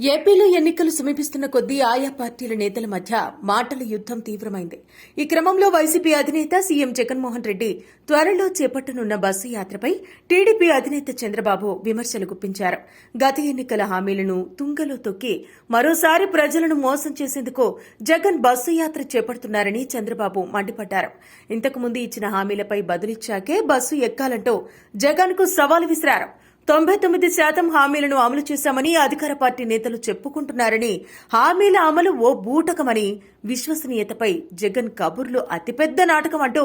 ఏపీలో ఎన్నికలు సమీపిస్తున్న కొద్దీ ఆయా పార్టీల నేతల మధ్య మాటల యుద్దం తీవ్రమైంది. ఈ క్రమంలో వైసీపీ అధినేత సీఎం జగన్మోహన్ రెడ్డి త్వరలో చేపట్టనున్న బస్సు యాత్రపై టీడీపీ అధినేత చంద్రబాబు విమర్శలు గుప్పించారు. గత ఎన్నికల హామీలను తుంగలో తొక్కి మరోసారి ప్రజలను మోసం చేసేందుకు జగన్ బస్సు యాత్ర చేపడుతున్నారని చంద్రబాబు మండిపడ్డారు. ఇంతకుముందు ఇచ్చిన హామీలపై బదులిచ్చాకే బస్సు ఎక్కాలంటూ జగన్కు సవాల్ విసిరారు. తొంభై తొమ్మిది శాతం హామీలను అమలు చేశామని అధికార పార్టీ నేతలు చెప్పుకుంటున్నారని హామీల అమలు ఓ బూటకమని విశ్వసనీయతపై జగన్ కబుర్లు అతిపెద్ద నాటకం అంటూ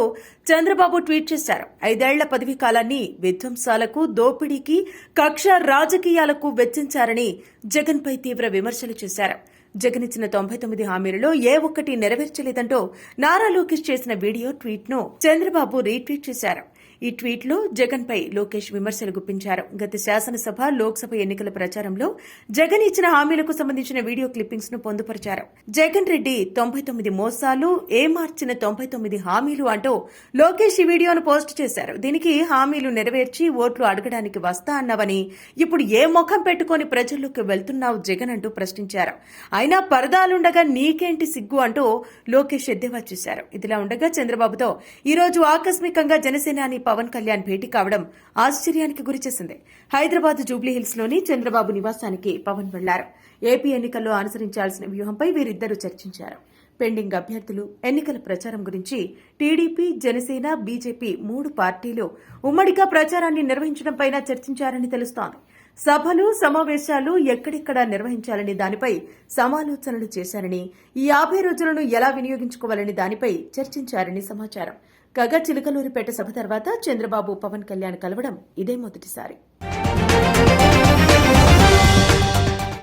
చంద్రబాబు ట్వీట్ చేశారు. ఐదేళ్ళ పదవీ కాలాన్ని విధ్వంసాలకు దోపిడీకి కక్ష రాజకీయాలకు వెచ్చించారని జగన్పై తీవ్ర విమర్శలు చేశారు. జగన్ ఇచ్చిన తొంభై తొమ్మిది హామీలలో ఏ ఒక్కటి నెరవేర్చలేదంటూ నారా లోకేష్ చేసిన వీడియో ట్వీట్ను చంద్రబాబు రీట్వీట్ చేశారు. ఈ ట్వీట్లో జగన్ పై లోకేష్ విమర్శలు గుప్పించారు. గత శాసనసభ లోక్సభ ఎన్నికల ప్రచారంలో జగన్ ఇచ్చిన హామీలకు సంబంధించిన వీడియో క్లిప్పింగ్స్ను పొందుపరిచారు. జగన్ రెడ్డి తొంభై తొమ్మిది మోసాలు ఏ మార్చిన తొంభై తొమ్మిది హామీలు అంటూ లోకేష్ ఈ వీడియోను పోస్ట్ చేశారు. దీనికి హామీలు నెరవేర్చి ఓట్లు అడగడానికి వస్తా అన్నావని ఇప్పుడు ఏ ముఖం పెట్టుకొని ప్రజల్లోకి వెళ్తున్నావు జగన్ అంటూ ప్రశ్నించారు. అయినా పరదాలుండగా నీకేంటి సిగ్గు అంటూ లోకేష్ ఎద్దేవా చేశారు. ఇదిలా ఉండగా చంద్రబాబుతో ఈ రోజు ఆకస్మికంగా జనసేనాని పవన్ కళ్యాణ్ భేటీ కావడం ఆశ్చర్యానికి గురిచేసింది హైదరాబాద్ జూబ్లీహిల్స్లోని చంద్రబాబు నివాసానికి పవన్ వెళ్ళారు. ఏపీ ఎన్నికల్లో అనుసరించాల్సిన వ్యూహంపై వీరిద్దరూ చర్చించారు. పెండింగ్ అభ్యర్థులు ఎన్నికల ప్రచారం గురించి టీడీపీ జనసేన బీజేపీ మూడు పార్టీలు ఉమ్మడిగా ప్రచారాన్ని నిర్వహించడంపై చర్చించారని తెలుస్తోంది. సభలు సమావేశాలు ఎక్కడెక్కడ నిర్వహించాలని దానిపై సమాలోచనలు చేశారని ఈ యాభై రోజులను ఎలా వినియోగించుకోవాలని దానిపై చర్చించారని సమాచారం. కాగా చిలకలూరిపేట సభ తర్వాత చంద్రబాబు పవన్ కళ్యాణ్ కలవడం ఇదే మొదటిసారి.